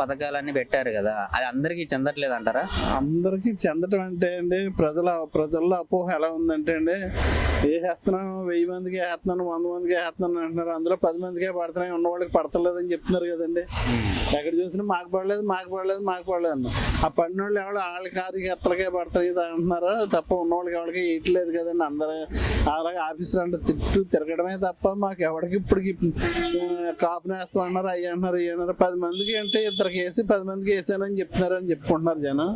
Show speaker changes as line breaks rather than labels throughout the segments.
పథకాలన్నీ పెట్టారు కదా అది అందరికీ చెందట్లేదు అంటారా
అందరికీ చెందటం అంటే అండి ప్రజల ప్రజల్లో అపోహ ఎలా ఉందంటే అండి వేసేస్తున్నాను వెయ్యి మందికి వేస్తున్నాను వంద మందికి వేస్తున్నాను అంటున్నారు. అందులో పది మందికే పడుతున్నాయి ఉన్న వాళ్ళకి పడతలేదని చెప్తున్నారు కదండి. ఎక్కడ చూసినా మాకు పడలేదు మాకు పడలేదు మాకు పడలేదు అన్న ఆ పడిన వాళ్ళు ఎవరు వాళ్ళ కార్యకర్తలకే పడతాయి అంటున్నారు? తప్ప ఉన్న వాళ్ళకి ఎవరికి వేయట్లేదు కదండి. అందరూ అలాగే ఆఫీసర్ అంటే తిట్టు తిరగడమే తప్ప మాకు ఎవరికి ఇప్పటికి కాపు నేస్తాం అన్నారు అయ్యి అంటున్నారు ఇయ్యి అన్నారు. పది మందికి అంటే ఇద్దరికి వేసి పది మందికి వేసానని చెప్తున్నారు అని చెప్పుకుంటున్నారు జనం.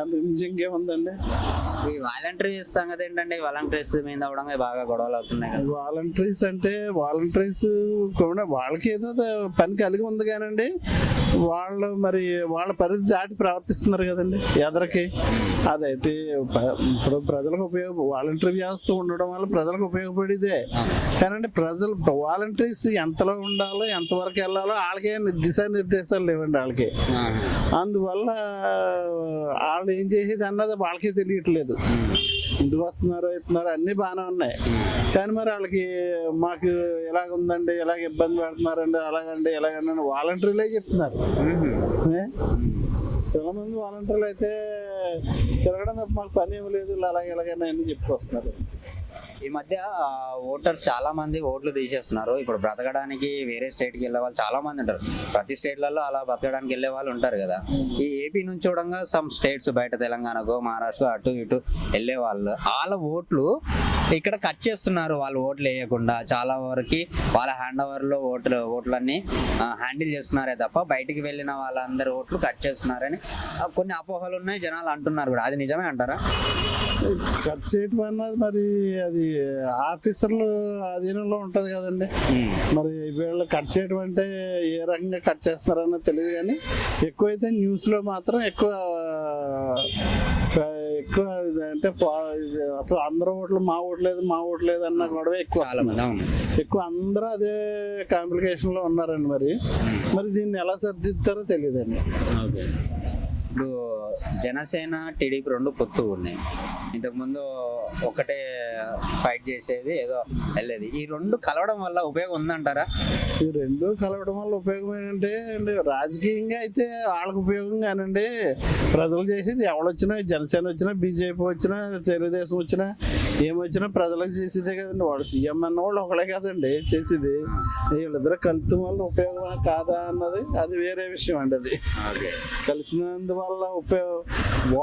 అంతకు మించి ఇంకేముందండి?
ఈ వాలంటీర్స్ సంగతి ఏంటంటే వాలంటీర్స్ మీద అవడంగా బాగా గొడవలు అవుతున్నాయి కదా.
వాలంటీర్స్ అంటే వాలంటీర్స్ కూడా వాళ్ళకి ఏదో పని కలిగి ఉంది కానండి. వాళ్ళు మరి వాళ్ళ పరిధి దాటి ప్రవర్తిస్తున్నారు కదండి ఎదరికి. అదైతే ఇప్పుడు ప్రజలకు ఉపయోగ వాలంటీర్ వ్యవస్థ ఉండడం వల్ల ప్రజలకు ఉపయోగపడేదే. కానండి ప్రజలు వాలంటీర్స్ ఎంతలో ఉండాలో ఎంతవరకు వెళ్ళాలో వాళ్ళకే దిశానిర్దేశాలు లేవండి వాళ్ళకి. అందువల్ల వాళ్ళు ఏం చేసేది అన్నది వాళ్ళకే తెలియట్లేదు. ఇంటికి వస్తున్నారు ఇస్తున్నారు అన్ని బాగానే ఉన్నాయి. కానీ మరి వాళ్ళకి మాకు ఇలాగ ఉందండి ఇలాగ ఇబ్బంది పెడుతున్నారండి అలాగండి ఇలాగండి వాలంటీర్లే చెప్తున్నారు? చాలా మంది వాలంటీర్లు అయితే తిరగడం తప్ప మాకు పని ఏమి లేదు అలాగే ఇలాగని అన్ని చెప్పుకొస్తున్నారు.
ఈ మధ్య ఓటర్స్ చాలా మంది ఓట్లు తీసేస్తున్నారు. ఇప్పుడు బ్రతకడానికి వేరే స్టేట్కి వెళ్ళే వాళ్ళు చాలా మంది ఉంటారు. ప్రతి స్టేట్లలో అలా బ్రతకడానికి వెళ్ళే వాళ్ళు ఉంటారు కదా. ఈ ఏపీ నుంచి చూడంగా సమ్ స్టేట్స్ బయట తెలంగాణకు మహారాష్ట్ర అటు ఇటు వెళ్ళే వాళ్ళు వాళ్ళ ఓట్లు ఇక్కడ కట్ చేస్తున్నారు. వాళ్ళు ఓట్లు వేయకుండా చాలా వరకు వాళ్ళ హ్యాండ్ ఓవర్లో ఓట్లు ఓట్లన్నీ హ్యాండిల్ చేస్తున్నారే తప్ప బయటికి వెళ్ళిన వాళ్ళందరి ఓట్లు కట్ చేస్తున్నారని కొన్ని అపోహలు ఉన్నాయి. జనాలు అంటున్నారు కూడా. అది నిజమే అంటారా?
కట్ చేయటం అన్నది మరి అది ఆఫీసర్లు అధీనంలో ఉంటది కదండి. మరి వీళ్ళు కట్ చేయడం అంటే ఏ రకంగా కట్ చేస్తున్నారన్నది తెలియదు కానీ ఎక్కువైతే న్యూస్లో మాత్రం ఎక్కువ ఎక్కువ అంటే అసలు అందరూ ఓట్లు మా ఓట్లేదు మా ఓట్లేదు అన్న గొడవ ఎక్కువ ఎక్కువ అందరూ అదే కాంప్లికేషన్లో ఉన్నారండి మరి. మరి దీన్ని ఎలా సరిదిద్దుతారో తెలియదండి.
ఇప్పుడు జనసేన టీడీపీ రెండు పొత్తు ఉన్నాయి. ఇంతకుముందు ఒకటే ఫైట్ చేసేది ఏదో వెళ్ళేది. ఈ రెండు కలవడం వల్ల ఉపయోగం ఉందంటారా?
ఈ రెండు కలవడం వల్ల ఉపయోగం ఏంటంటే రాజకీయంగా అయితే వాళ్ళకి ఉపయోగం కానండి ప్రజలు చేసేది ఎవడొచ్చినా జనసేన వచ్చినా బీజేపీ వచ్చినా తెలుగుదేశం వచ్చినా ఏమొచ్చినా ప్రజలకు చేసేదే కదండి. వాడు సీఎం అన్న వాళ్ళు ఒకడే కదండి చేసేది. వీళ్ళిద్దరు కలిసి వల్ల ఉపయోగమా కాదా అన్నది అది వేరే విషయం అండి అది. కలిసినందువల్ల ఉపయోగం?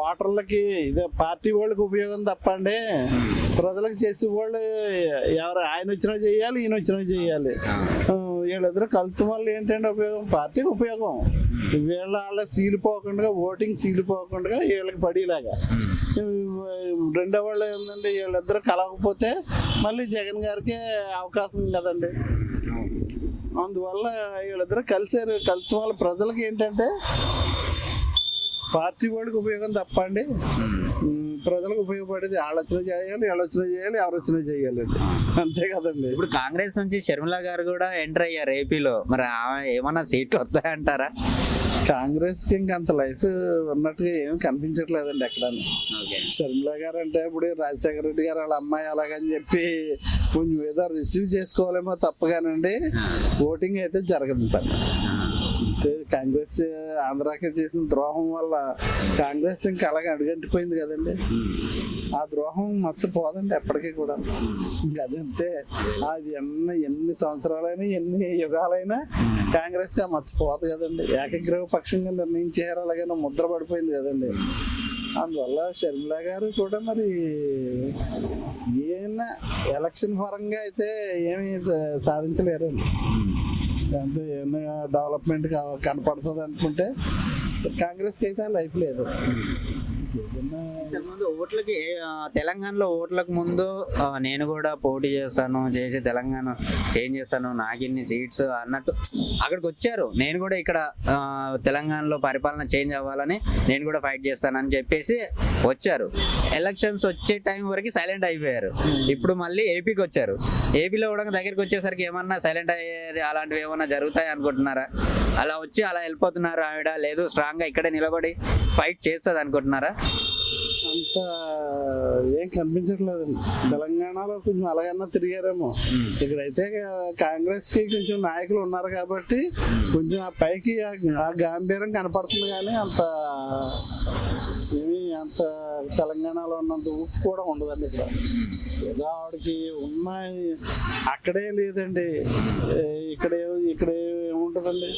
ఓటర్లకి ఇదే పార్టీ వాళ్ళకి ఉపయోగం తప్పండి. ప్రజలకు చేసే వాళ్ళు ఎవరు ఆయన వచ్చినా చేయాలి ఈయన వచ్చినా చేయాలి. వీళ్ళిద్దరు కలుపు వల్ల ఏంటంటే ఉపయోగం? పార్టీకి ఉపయోగం. వీళ్ళ వాళ్ళ సీలిపోకుండా ఓటింగ్ సీలిపోకుండా వీళ్ళకి పడేలాగా. రెండో వాళ్ళు ఏంటంటే వీళ్ళిద్దరు కలవకపోతే మళ్ళీ జగన్ గారికి అవకాశం కదండి. అందువల్ల వీళ్ళిద్దరు కలిసారు. కలిసి వాళ్ళ ప్రజలకి ఏంటంటే పార్టీ వాళ్ళకి ఉపయోగం తప్పండి. ప్రజలకు ఉపయోగపడేది ఆలోచన చేయాలి ఆలోచన చేయాలి ఆలోచన చేయాలి అంతే కదండి.
ఇప్పుడు కాంగ్రెస్ నుంచి షర్మిల గారు కూడా ఎంటర్ అయ్యారు ఏపీలో. మరి ఆమె ఏమన్నా సీట్లు వస్తాయంటారా?
కాంగ్రెస్కి ఇంకా అంత లైఫ్ ఉన్నట్టుగా ఏమి కనిపించట్లేదండి ఎక్కడ. షర్మిల గారు అంటే ఇప్పుడు రాజశేఖర రెడ్డి గారు వాళ్ళ అమ్మాయి అలాగని చెప్పి కొంచెం ఏదో రిసీవ్ చేసుకోవాలేమో తప్పగానండి. ఓటింగ్ అయితే జరగదు కాంగ్రెస్ ఆంధ్రాకి చేసిన ద్రోహం వల్ల కాంగ్రెస్ ఇంకా అలాగే అడుగంటిపోయింది కదండి. ఆ ద్రోహం మర్చిపోదండి ఎప్పటికీ కూడా. ఇంకా అదంతే అది ఎన్ని ఎన్ని సంవత్సరాలైనా ఎన్ని యుగాలైనా కాంగ్రెస్ మర్చిపోదు కదండి. ఏకగ్రహ పక్షంగా నిర్ణయించారు అలాగే ముద్ర పడిపోయింది కదండి. అందువల్ల షర్మిల గారు కూడా మరి ఏమైనా ఎలక్షన్ పరంగా అయితే ఏమీ సా- సాధించలేరండి. అంతే ఏమైనా డెవలప్మెంట్ కనపడుతుంది అనుకుంటే కాంగ్రెస్కి అయితే లైఫ్ లేదు. ఏదైనా
ఇంతకుముందు ఓట్లకి తెలంగాణలో ఓట్లకు ముందు నేను కూడా పోటీ చేస్తాను చేసి తెలంగాణ చేంజ్ చేస్తాను నాకు ఇన్ని సీట్స్ అన్నట్టు అక్కడికి వచ్చారు. నేను కూడా ఇక్కడ తెలంగాణలో పరిపాలన చేంజ్ అవ్వాలని నేను కూడా ఫైట్ చేస్తానని చెప్పేసి వచ్చారు. ఎలక్షన్స్ వచ్చే టైం వరకు సైలెంట్ అయిపోయారు. ఇప్పుడు మళ్ళీ ఏపీకి వచ్చారు. ఏపీలో కూడా దగ్గరికి వచ్చేసరికి ఏమన్నా సైలెంట్ అయ్యేది అలాంటివి ఏమన్నా జరుగుతాయి అనుకుంటున్నారా? అలా వచ్చి అలా వెళ్ళిపోతున్నారు ఆవిడ. లేదు స్ట్రాంగ్గా ఇక్కడే నిలబడి ఫైట్ చేస్తుంది అనుకుంటున్నారా?
అంత ఏం కనిపించట్లేదు. తెలంగాణలో కొంచెం అలాగన్నా తిరిగారేమో. ఇక్కడైతే కాంగ్రెస్కి కొంచెం నాయకులు ఉన్నారు కాబట్టి కొంచెం ఆ పైకి ఆ- గాంభీర్యం కనపడుతుంది కానీ అంత ఏమీ అంత తెలంగాణలో ఉన్నంత ఉప్పు కూడా ఉండదండి ఇక్కడ. ఏదో ఆవిడకి ఉన్నాయి. అక్కడే లేదండి. ఇక్కడ ఇక్కడే ఏముంటుందండి?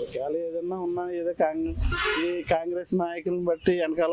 ఒకవేళ ఏదన్నా ఉన్నా ఏదో కాంగ్రెస్ ఈ కాంగ్రెస్ నాయకులను బట్టి వెనకాల